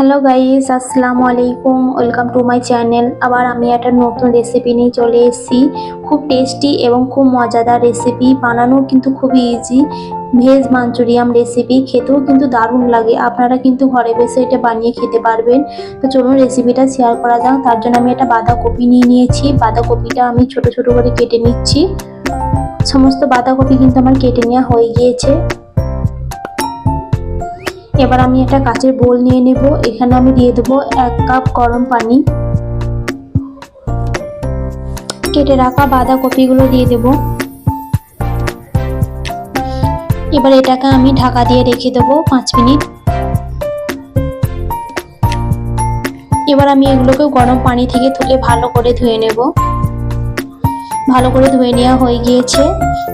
Hello guys আসসালামু আলাইকুম welcome to my channel আবার আমি একটা নতুন রেসিপি নিয়ে চলে এসেছি। খুব টেস্টি এবং খুব মজাদার রেসিপি বানানো কিন্তু খুবই ইজি ভেজ মাঞ্চুরিয়াম রেসিপি খেতেও কিন্তু দারুণ লাগে। আপনারা কিন্তু ঘরে বসে এটা বানিয়ে খেতে পারবেন। তো চলুন রেসিপিটা শেয়ার করা যাক। তার জন্য আমি একটা বাঁধাকপি নিয়ে নিয়েছি। বাঁধাকপিটা আমি ছোট ছোট করে কেটে নিচ্ছি। সমস্ত বাঁধাকপি কিন্তু আমার কেটে নেওয়া হয়ে গিয়েছে। এবার আমি একটা কাচের বোল নিয়ে নেব। এখানে আমি দিয়ে দেবো এক কাপ গরম পানি। কেটে রাখা বাঁধাকপিগুলো দিয়ে দেব। এবার এটাকে আমি ঢাকা দিয়ে রেখে দেবো পাঁচ মিনিট। এবার আমি এগুলোকে গরম পানি থেকে তুলে ভালো করে ধুয়ে নেব। ভালো করে ধুয়ে নেওয়া হয়ে গিয়েছে।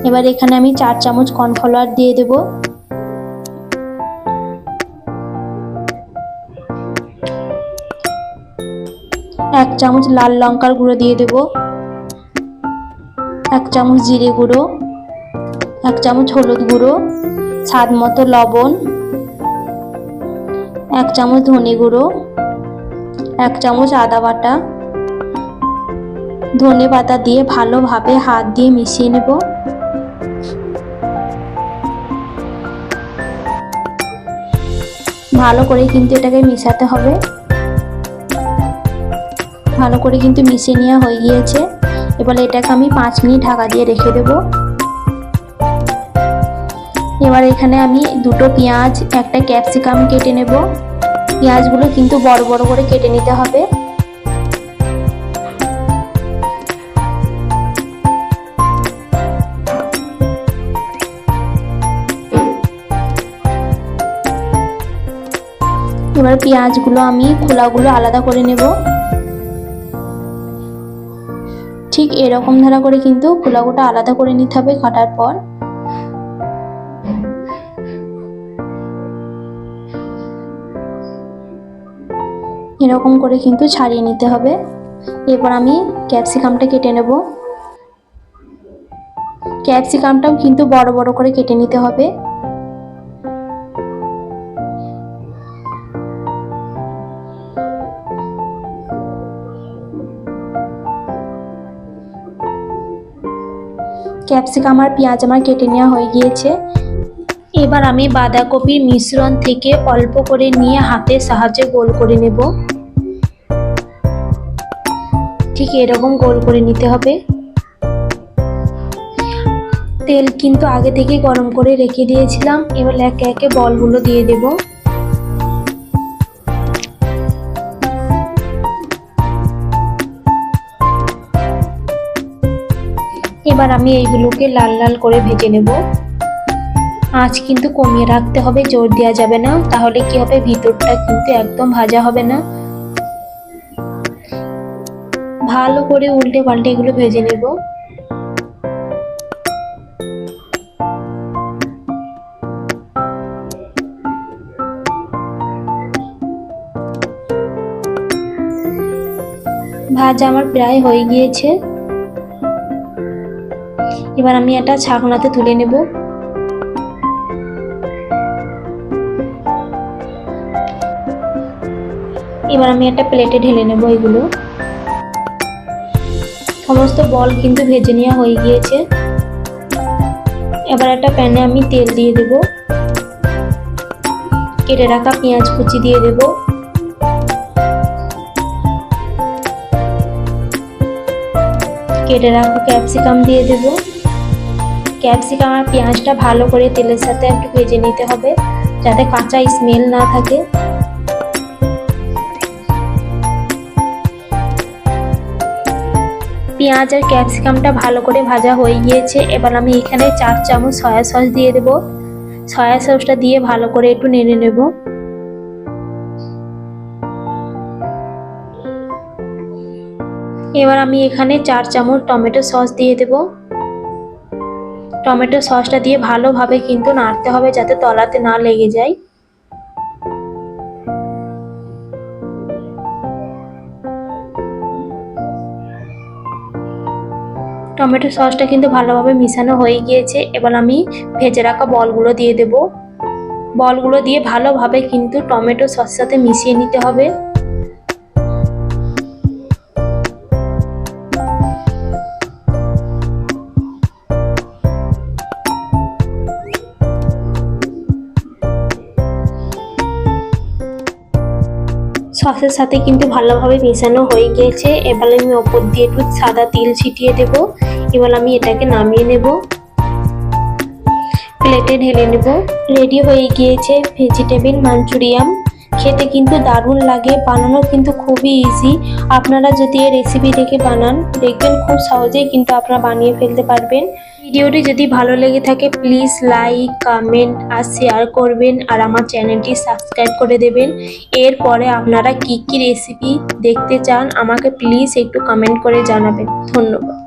এবার এখানে আমি চার চামচ কর্নফ্লাওয়ার দিয়ে দেবো। এক চামচ লাল লঙ্কার গুঁড়ো দিয়ে দেব। এক চামচ জিরে গুঁড়ো। এক চামচ হলুদ গুঁড়ো। স্বাদ মতো লবণ। এক চামচ ধনে গুঁড়ো। এক চামচ আদা বাটা। ধনে পাতা দিয়ে ভালোভাবে হাত দিয়ে মিশিয়ে নেব। ভালো করে কিন্তু এটাকে মিশাতে হবে। ভালো করে কিন্তু মিশিয়ে নেওয়া হয়ে গিয়েছে। এবার এটাকে আমি পাঁচ মিনিট ঢাকা দিয়ে রেখে দেব। এবার এখানে আমি দুটো পেঁয়াজ, একটা ক্যাপসিকাম কেটে নেব। পেঁয়াজগুলো কিন্তু বড় বড় করে কেটে নিতে হবে। এবার পেঁয়াজগুলো আমি খোলাগুলো আলাদা করে নেব। ঠিক এরকম ধারা করে কিন্তু খোলাগুটা আলাদা করে নিতে হবে কাটার পর। এরকম করে কিন্তু ছাড়িয়ে নিতে হবে। এরপর আমি ক্যাপসিকামটা কেটে নেব। ক্যাপসিকামটাও কিন্তু বড় বড় করে কেটে নিতে হবে। ক্যাপসিকাম আর পেঁয়াজ আমার কেটে নেওয়া হয়ে গিয়েছে। এবার আমি বাঁধাকপির মিশ্রণ থেকে অল্প করে নিয়ে হাতের সাহায্যে গোল করে নেব। ঠিক এরকম গোল করে নিতে হবে। তেল কিন্তু আগে থেকে গরম করে রেখে দিয়েছিলাম। এবার একে একে বলগুলো দিয়ে দেবো। এবার আমি এইগুলোকে লাল লাল করে ভেজে নেব। আঁচ কিন্তু কমিয়ে রাখতে হবে, জোর দেওয়া যাবে না। তাহলে কি হবে? ভিতরটা কিন্তু একদম ভাজা হবে না। ভালো করে উল্টে পাল্টে এগুলো ভেজে নেব। ভাজা আমার প্রায় হয়ে গিয়েছে। এবার আমি একটা ছাকনাতে তুলে নেব। এবার আমি একটা প্লেটে ঢেলে নেব এগুলো। সমস্ত বল কিন্তু ভেজে নেওয়া হয়ে গিয়েছে। এবার একটা প্যানে আমি তেল দিয়ে দেব। কেটে রাখা পেঁয়াজ কুচি দিয়ে দেব। কেটে রাখা ক্যাপসিকাম দিয়ে দেব। ক্যাপসিকাম আর পেঁয়াজটা ভালো করে তেলের সাথে একটু ভেজে নিতে হবে, যাতে কাঁচা স্মেল না থাকে। পেঁয়াজ আর ক্যাপসিকামটা ভালো করে ভাজা হয়ে গিয়েছে, এবার আমি এখানে চার চামচ সয়া সস দিয়ে দেব। সয়া সসটা দিয়ে ভালো করে একটু নেড়ে নেব। এবার আমি এখানে চার চামচ টমেটো সস দিয়ে দেব। টমেটো সসটা দিয়ে ভালোভাবে কিন্তু নাড়তে হবে যাতে তলাতে না লেগে যায়। টমেটো সসটা কিন্তু ভালোভাবে মিশানো হয়ে গিয়েছে। এবার আমি ভেজে রাখা বলগুলো দিয়ে দেব। বলগুলো দিয়ে ভালোভাবে কিন্তু টমেটো সসের সাথে মিশিয়ে নিতে হবে। সসের সাথে কিন্তু ভালোভাবে মেশানো হয়ে গিয়েছে। এবার আমি ওপর দিয়ে একটু সাদা তিল ছিটিয়ে দেব। এবার আমি এটাকে নামিয়ে নেব। প্লেটে ঢেলে নেব। রেডি হয়ে গিয়েছে ভেজিটেবিল মাঞ্চুরিয়াম খেতে কিন্তু দারুণ লাগে, বানানো কিন্তু খুবই ইজি আপনারা যদি এই রেসিপি দেখে বানান, দেখবেন খুব সহজেই কিন্তু আপনারা বানিয়ে ফেলতে পারবেন। ভিডিওটি যদি ভালো লেগে থাকে প্লিজ লাইক কমেন্ট আর শেয়ার করবেন আর আমার চ্যানেলটি সাবস্ক্রাইব করে দেবেন। এরপরে আপনারা কি কি রেসিপি দেখতে চান, আমাকে প্লিজ একটু কমেন্ট করে জানাবেন। ধন্যবাদ।